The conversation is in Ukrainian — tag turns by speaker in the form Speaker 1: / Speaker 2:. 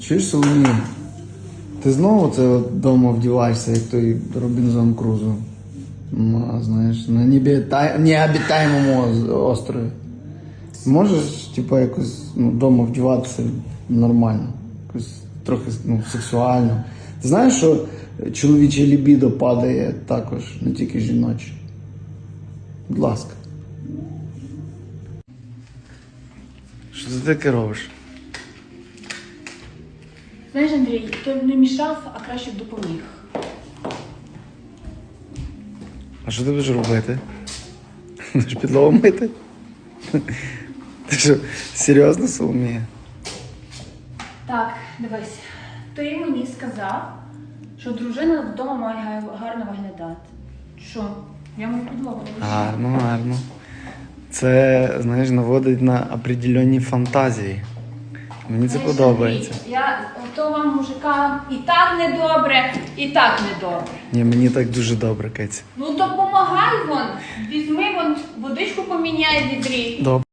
Speaker 1: Чуєш, Соломія? Ти знову це вдома вдіваєшся, як той Робінзон Крузо. Ну, знаєш, на необітаємому острові. Можеш, типу, якось ну, вдома вдіватися нормально, якось трохи ну, сексуально. Ти знаєш, що чоловіче лібідо падає також, не тільки жіноче. Будь ласка. Що ти таке робиш?
Speaker 2: Знаєш, Андрій, ти б не мішав, а краще б допоміг.
Speaker 1: А що ти будеш робити? Будеш підлогу мити? Ти що, серйозно, Соломія?
Speaker 2: Так, дивись, ти мені сказав, що дружина вдома має гарно виглядати. Що? Я мою підлогу не.
Speaker 1: Гарно, гарно. Це, знаєш, наводить на определенні фантазії. Мені це
Speaker 2: Знаєш,
Speaker 1: подобається.
Speaker 2: Я то вам мужикам і так недобре, і так недобре.
Speaker 1: Ні, мені так дуже добре, Кець.
Speaker 2: Ну допомагай вон, візьми вон водичку поміняй в відрі.
Speaker 1: Добре.